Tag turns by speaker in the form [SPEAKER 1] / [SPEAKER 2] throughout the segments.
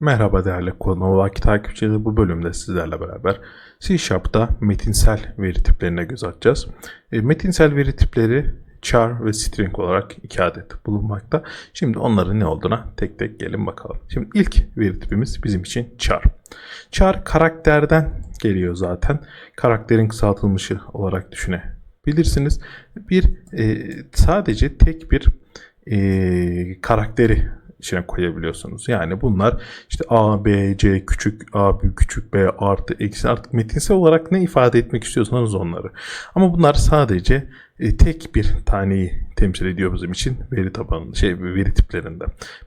[SPEAKER 1] Merhaba değerli Konovaki takipçileri. Bu bölümde sizlerle beraber C Sharp'ta metinsel veri tiplerine göz atacağız. E, metinsel veri tipleri char ve string olarak iki adet bulunmakta. Şimdi onların ne olduğuna tek tek gelin bakalım. Şimdi ilk veri tipimiz bizim için char. Char karakterden geliyor zaten. Karakterin kısaltılmışı olarak düşünebilirsiniz. Bir e, sadece tek bir e, karakteri içine koyabiliyorsunuz. Yani bunlar işte A, B, C küçük, A büyük, küçük, B artı, eksi artık metinsel olarak ne ifade etmek istiyorsanız onları. Ama bunlar sadece e, tek bir taneyi temsil ediyor bizim için veri tabanı, şey veri tiplerinde.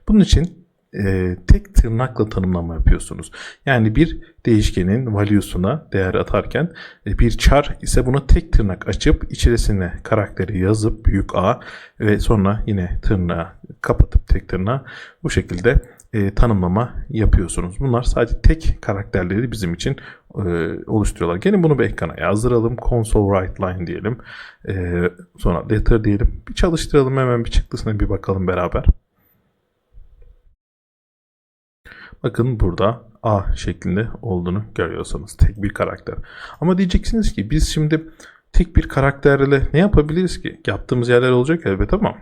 [SPEAKER 1] Bunun için e, tek tırnakla tanımlama yapıyorsunuz. Yani bir değişkenin value'suna değer atarken e, bir char ise bunu tek tırnak açıp içerisine karakteri yazıp büyük A ve sonra yine tırnağı kapatıp tek tırnağı bu şekilde e, tanımlama yapıyorsunuz. Bunlar sadece tek karakterleri bizim için e, oluşturuyorlar. Gelin bunu bir ekrana yazdıralım. Console write line diyelim. E, sonra letter diyelim. Bir çalıştıralım hemen bir çıktısına bir bakalım beraber. Bakın burada A şeklinde olduğunu görüyorsanız tek bir karakter. Ama diyeceksiniz ki biz şimdi tek bir karakterle ne yapabiliriz ki? Yaptığımız yerler olacak elbet ama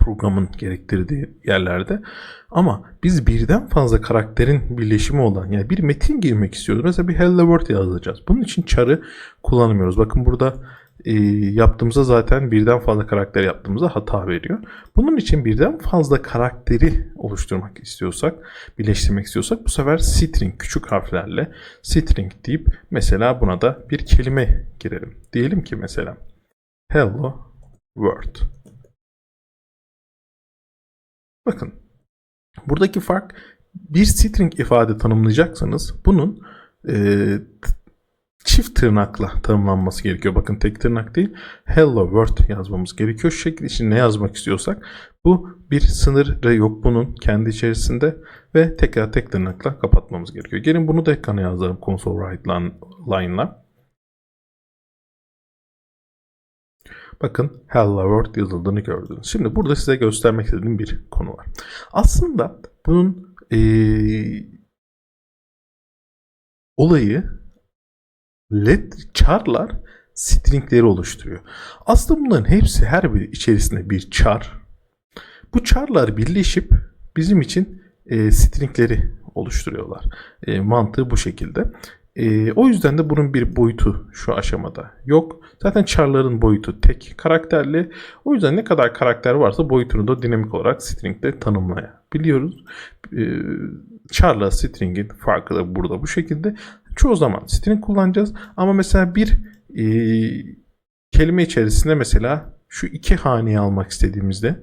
[SPEAKER 1] programın gerektirdiği yerlerde. Ama biz birden fazla karakterin birleşimi olan yani bir metin girmek istiyoruz. Mesela bir hello world yazacağız. Bunun için char'ı kullanamıyoruz. Bakın burada e, yaptığımızda zaten birden fazla karakter yaptığımızda hata veriyor. Bunun için birden fazla karakteri oluşturmak istiyorsak, birleştirmek istiyorsak bu sefer string küçük harflerle string deyip mesela buna da bir kelime girelim. Diyelim ki mesela hello world. Bakın buradaki fark bir string ifade tanımlayacaksanız bunun e, çift tırnakla tanımlanması gerekiyor. Bakın tek tırnak değil. Hello world yazmamız gerekiyor. Şu şekilde için ne yazmak istiyorsak bu bir sınırı yok bunun kendi içerisinde ve tekrar tek tırnakla kapatmamız gerekiyor. Gelin bunu da ekrana yazalım console write line'la. Bakın Hello World yazıldığını gördünüz. Şimdi burada size göstermek istediğim bir konu var. Aslında bunun ee, olayı led char'lar stringleri oluşturuyor. Aslında bunların hepsi her biri içerisinde bir char. Bu char'lar birleşip bizim için e, stringleri oluşturuyorlar. E, mantığı bu şekilde. E, o yüzden de bunun bir boyutu şu aşamada yok. Zaten char'ların boyutu tek karakterli. O yüzden ne kadar karakter varsa boyutunu da dinamik olarak string'de tanımlayabiliyoruz. E, char'la string'in farkı da burada bu şekilde. Çoğu zaman string kullanacağız ama mesela bir e, kelime içerisinde mesela şu iki haneyi almak istediğimizde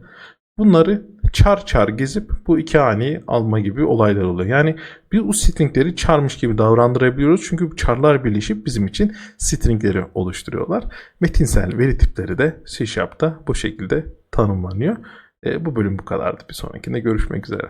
[SPEAKER 1] bunları çar çar gezip bu iki haneyi alma gibi olaylar oluyor. Yani bir o stringleri çarmış gibi davrandırabiliyoruz. Çünkü bu çarlar birleşip bizim için stringleri oluşturuyorlar. Metinsel veri tipleri de C Sharp'ta bu şekilde tanımlanıyor. E, bu bölüm bu kadardı. Bir sonrakinde görüşmek üzere.